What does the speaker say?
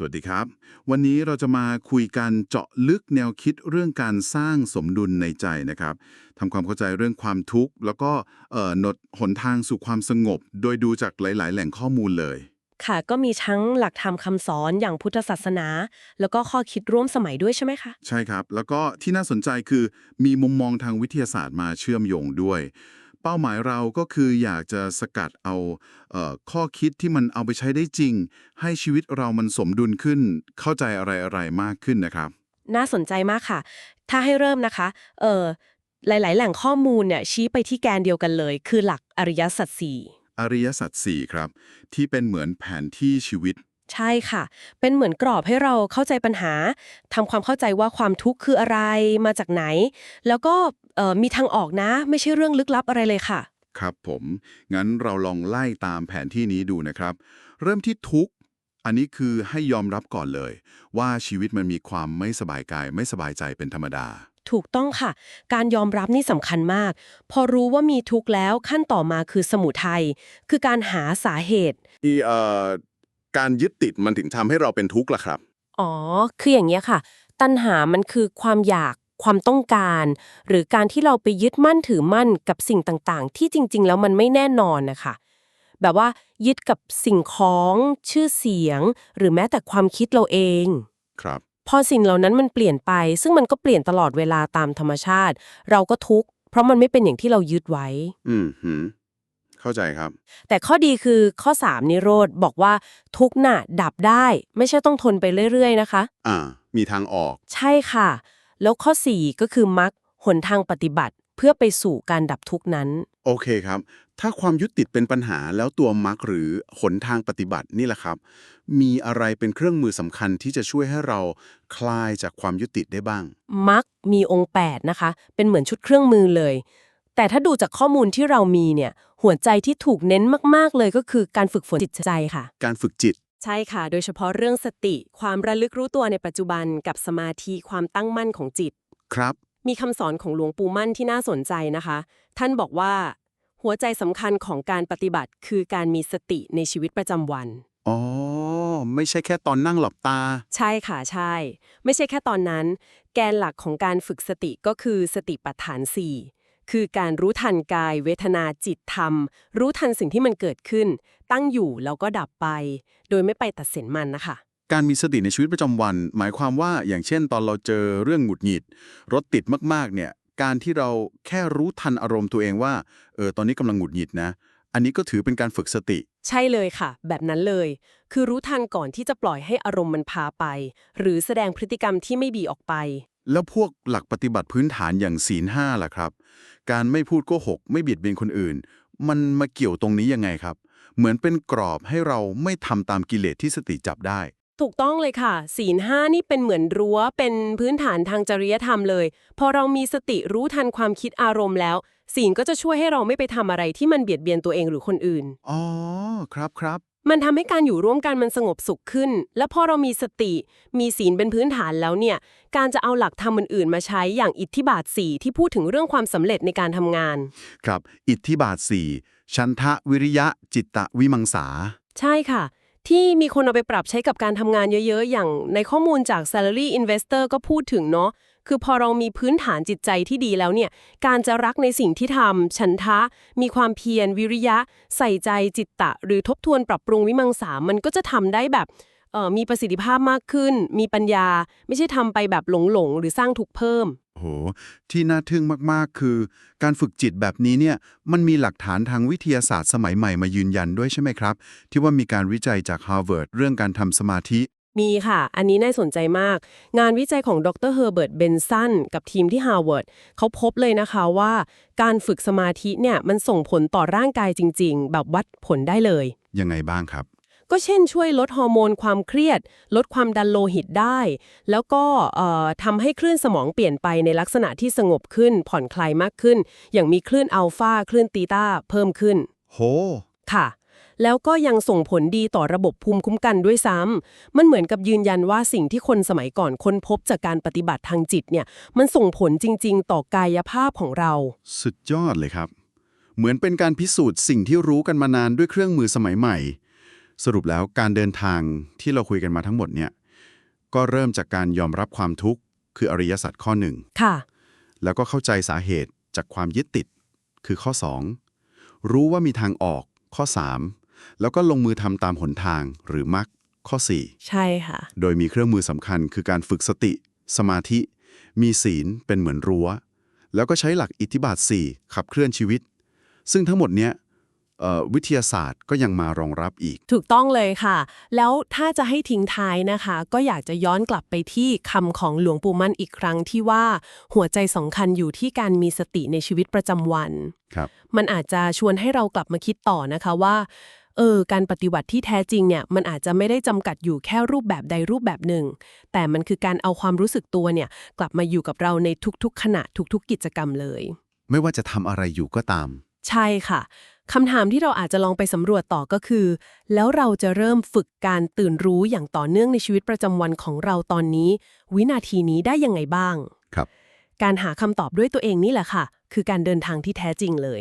สวัสดีครับ วันนี้เราจะมาคุยกันเจาะลึกแนวคิดเรื่องการสร้างสมดุลในใจนะครับทำความเข้าใจเรื่องความทุกข์ แล้วก็เอ่อหนดหนทางสู่ความสงบ โดยดูจากหลาย ๆ แหล่งข้อมูลเลย ค่ะก็มีทั้งหลักธรรมคำสอนอย่างพุทธศาสนา แล้วก็ข้อคิดร่วมสมัยด้วยใช่ไหมคะ ใช่ครับ แล้วก็ที่น่าสนใจคือมีมุมมองทางวิทยาศาสตร์มาเชื่อมโยงด้วย เป้าหมายเราก็คืออยากจะสกัดเอาเอ่อข้อคิดที่มันเอาไปใช้ได้จริง ให้ชีวิตเรามันสมดุลขึ้น เข้าใจอะไรๆมากขึ้นนะครับ น่าสนใจมากค่ะ ถ้าให้เริ่มนะคะเออหลาย ๆ แหล่งข้อมูลเนี่ยชี้ไปที่แกนเดียวกันเลย คือหลักอริยสัจสี่อริยสัจสี่ครับ ที่เป็นเหมือนแผนที่ชีวิต ใช่ค่ะ เป็นเหมือนกรอบให้เราเข้าใจปัญหาทำความเข้าใจว่าความทุกข์คืออะไรมาจากไหน แล้วก็ เอ่อมีทางออกนะ ไม่ใช่เรื่องลึกลับอะไรเลยค่ะ ครับผม งั้นเราลองไล่ตามแผนที่นี้ดูนะครับ เริ่มที่ทุกข์ อันนี้คือให้ยอมรับก่อนเลย ว่าชีวิตมันมีความไม่สบายกาย ไม่สบายใจเป็นธรรมดา ถูกต้องค่ะ การยอมรับนี่สำคัญมาก พอรู้ว่ามีทุกข์แล้วขั้นต่อมาคือสมุทัยคือการหาสาเหตุที่เอ่อการยึดติดมันถึงทำให้เราเป็นทุกข์ล่ะครับ อ๋อ คืออย่างเงี้ยค่ะ ตัณหามันคือความอยาก ความต้องการ หรือการที่เราไปยึดมั่นถือมั่นกับสิ่งต่างๆ ที่จริง ๆ แล้วมันไม่แน่นอนนะคะแบบว่ายึดกับสิ่งของ ชื่อเสียง หรือแม้แต่ความคิดเราเอง ครับ พอสิ่งเหล่านั้นมันเปลี่ยนไป ซึ่งมันก็เปลี่ยนตลอดเวลาตามธรรมชาติ เราก็ทุกข์เพราะมันไม่เป็นอย่างที่เรายึดไว้ อืมหืมเข้าใจครับ แต่ข้อดีคือข้อ 3 นิโรธบอกว่าทุกข์น่ะ ดับได้ ไม่ใช่ต้องทนไปเรื่อย ๆ นะคะ อ่า มีทางออก ใช่ค่ะ แล้วข้อ 4 ก็คือมรรคหนทางปฏิบัติเพื่อไปสู่การดับทุกข์นั้น โอเคครับ ถ้าความยึดติดเป็นปัญหาแล้วตัวมรรคหรือหนทางปฏิบัตินี่แหละครับ มีอะไรเป็นเครื่องมือสำคัญที่จะช่วยให้เราคลายจากความยึดติดได้บ้างมรรคมีองค์ 8 นะคะ เป็นเหมือนชุดเครื่องมือเลย แต่ถ้าดูจากข้อมูลที่เรามีเนี่ยหัวใจที่ถูกเน้นมาก ๆ เลยก็คือการฝึกฝนจิตใจค่ะ การฝึกจิต ใช่ค่ะ โดยเฉพาะเรื่องสติ ความระลึกรู้ตัวในปัจจุบันกับสมาธิความตั้งมั่นของจิต ครับ มีคำสอนของหลวงปู่มั่นที่น่าสนใจนะคะ ท่านบอกว่า หัวใจสำคัญของการปฏิบัติคือการมีสติในชีวิตประจำวัน อ๋อ ไม่ใช่แค่ตอนนั่งหลับตา ใช่ค่ะใช่ ไม่ใช่แค่ตอนนั้น แกนหลักของการฝึกสติก็คือสติปัฏฐาน4 คือการรู้ทันกาย เวทนาจิตธรรม รู้ทันสิ่งที่มันเกิดขึ้น ตั้งอยู่แล้วก็ดับไป โดยไม่ไปตัดสินมันนะคะ การมีสติในชีวิตประจำวัน หมายความว่าอย่างเช่น ตอนเราเจอเรื่องหงุดหงิด รถติดมากๆเนี่ยการที่เราแค่รู้ทันอารมณ์ตัวเองว่าเออตอนนี้กำลังหงุดหงิดนะอันนี้ก็ถือเป็นการฝึกสติ ใช่เลยค่ะ แบบนั้นเลย คือรู้ทันก่อนที่จะปล่อยให้อารมณ์มันพาไป หรือแสดงพฤติกรรมที่ไม่ดีออกไป แล้วพวกหลักปฏิบัติพื้นฐานอย่างศีลห้าล่ะครับ การไม่พูดโกหก ไม่เบียดเบียนคนอื่น มันมาเกี่ยวตรงนี้ยังไงครับ เหมือนเป็นกรอบให้เราไม่ทำตามกิเลสที่สติจับได้ ถูกต้องเลยค่ะ ศีลห้านี่เป็นเหมือนรั้ว เป็นพื้นฐานทางจริยธรรมเลย พอเรามีสติรู้ทันความคิดอารมณ์แล้ว ศีลก็จะช่วยให้เราไม่ไปทำอะไรที่มันเบียดเบียนตัวเองหรือคนอื่น อ๋อ ครับครับ มันทำให้การอยู่ร่วมกันมันสงบสุขขึ้น และพอเรามีสติ มีศีลเป็นพื้นฐานแล้วเนี่ย การจะเอาหลักธรรมอื่นๆ มาใช้อย่างอิทธิบาทสี่ที่พูดถึงเรื่องความสำเร็จในการทำงาน ครับ อิทธิบาทสี่ชันทะวิริยะจิตตะวิมังสา ใช่ค่ะ ที่มีคนเอาไปปรับใช้กับการทำงานเยอะ ๆ อย่างในข้อมูลจาก Salary Investor ก็พูดถึงเนาะ คือพอเรามีพื้นฐานจิตใจที่ดีแล้วเนี่ย การจะรักในสิ่งที่ทำฉันทะ มีความเพียรวิริยะ ใส่ใจจิตตะ หรือทบทวนปรับปรุงวิมังสา มันก็จะทำได้แบบเอ่อมีประสิทธิภาพมากขึ้น มีปัญญา ไม่ใช่ทำไปแบบหลงๆหรือสร้างทุกข์เพิ่มโห ที่น่าทึ่งมากๆ คือ การฝึกจิตแบบนี้เนี่ย มันมีหลักฐานทางวิทยาศาสตร์สมัยใหม่มายืนยันด้วยใช่ไหมครับ ที่ว่ามีการวิจัยจาก Harvard เรื่องการทำสมาธิ มีค่ะ อันนี้น่าสนใจมาก งานวิจัยของดรเฮอร์เบิร์ต เบนซันกับทีมที่ฮาร์วาร์ดเขาพบเลยนะคะว่า การฝึกสมาธิเนี่ยมันส่งผลต่อร่างกายจริง ๆ แบบวัดผลได้เลย ยังไงบ้างครับ ก็เช่นช่วยลดฮอร์โมนความเครียด ลดความดันโลหิตได้ แล้วก็เอ่อทำให้คลื่นสมองเปลี่ยนไปในลักษณะที่สงบขึ้น ผ่อนคลายมากขึ้น อย่างมีคลื่นอัลฟาคลื่นตีตาเพิ่มขึ้น โห ค่ะ แล้วก็ยังส่งผลดีต่อระบบภูมิคุ้มกันด้วยซ้ำมันเหมือนกับยืนยันว่าสิ่งที่คนสมัยก่อนค้นพบจากการปฏิบัติทางจิตเนี่ย มันส่งผลจริง ๆ ต่อกายภาพของเรา สุดยอดเลยครับ เหมือนเป็นการพิสูจน์สิ่งที่รู้กันมานานด้วยเครื่องมือสมัยใหม่ สรุปแล้วการเดินทางที่เราคุยกันมาทั้งหมดเนี่ย ก็เริ่มจากการยอมรับความทุกข์ คืออริยสัจข้อหนึ่งค่ะ แล้วก็เข้าใจสาเหตุจากความยึดติด คือข้อ 2 รู้ว่ามีทางออกข้อ 3 แล้วก็ลงมือทำตามหนทางหรือมรรคข้อใช่ค่ะ4โดยมีเครื่องมือสำคัญคือการฝึกสติ สมาธิ มีศีลเป็นเหมือนรั้ว แล้วก็ใช้หลักอิทธิบาท 4 ขับเคลื่อนชีวิต ซึ่งทั้งหมดเนี้ยเอ่อวิทยาศาสตร์ก็ยังมารองรับอีก ถูกต้องเลยค่ะ แล้วถ้าจะให้ทิ้งท้ายนะคะ ก็อยากจะย้อนกลับไปที่คำของหลวงปู่มั่นอีกครั้งที่ว่าหัวใจสำคัญอยู่ที่การมีสติในชีวิตประจำวัน ครับ มันอาจจะชวนให้เรากลับมาคิดต่อนะคะว่า เออ การปฏิบัติที่แท้จริงเนี่ย มันอาจจะไม่ได้จำกัดอยู่แค่รูปแบบใดรูปแบบหนึ่ง แต่มันคือการเอาความรู้สึกตัวเนี่ย กลับมาอยู่กับเราในทุกๆ ขณะทุกๆ กิจกรรมเลย ไม่ว่าจะทำอะไรอยู่ก็ตาม ใช่ค่ะคำถามที่เราอาจจะลองไปสำรวจต่อก็คือ แล้วเราจะเริ่มฝึกการตื่นรู้อย่างต่อเนื่องในชีวิตประจำวันของเราตอนนี้ วินาทีนี้ได้ยังไงบ้าง ครับ การหาคำตอบด้วยตัวเองนี่แหละค่ะ คือการเดินทางที่แท้จริงเลย